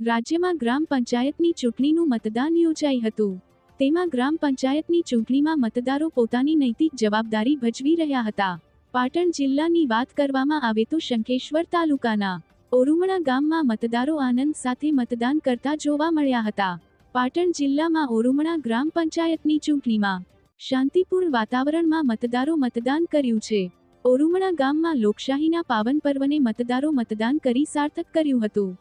રાજ્યમાં ગ્રામ પંચાયતની ચૂંટણીનું મતદાન યોજાઈ હતું. તેમાં ગ્રામ પંચાયતની ચૂંટણીમાં મતદારો પોતાની નૈતિક જવાબદારી ભજવી રહ્યા હતા. પાટણ જિલ્લાની વાત કરવામાં આવે તો શંખેશ્વર તાલુકાના ઓરુમણા ગામમાં મતદારો આનંદ સાથે મતદાન કરતા જોવા મળ્યા હતા. પાટણ જિલ્લામાં ઓરુમણા ગ્રામ પંચાયતની ચૂંટણીમાં શાંતિપૂર્ણ વાતાવરણમાં મતદારો મતદાન કર્યું છે. ઓરુમણા ગામમાં લોકશાહીના પાવન પર્વને મતદારો મતદાન કરી સાર્થક કર્યું હતું.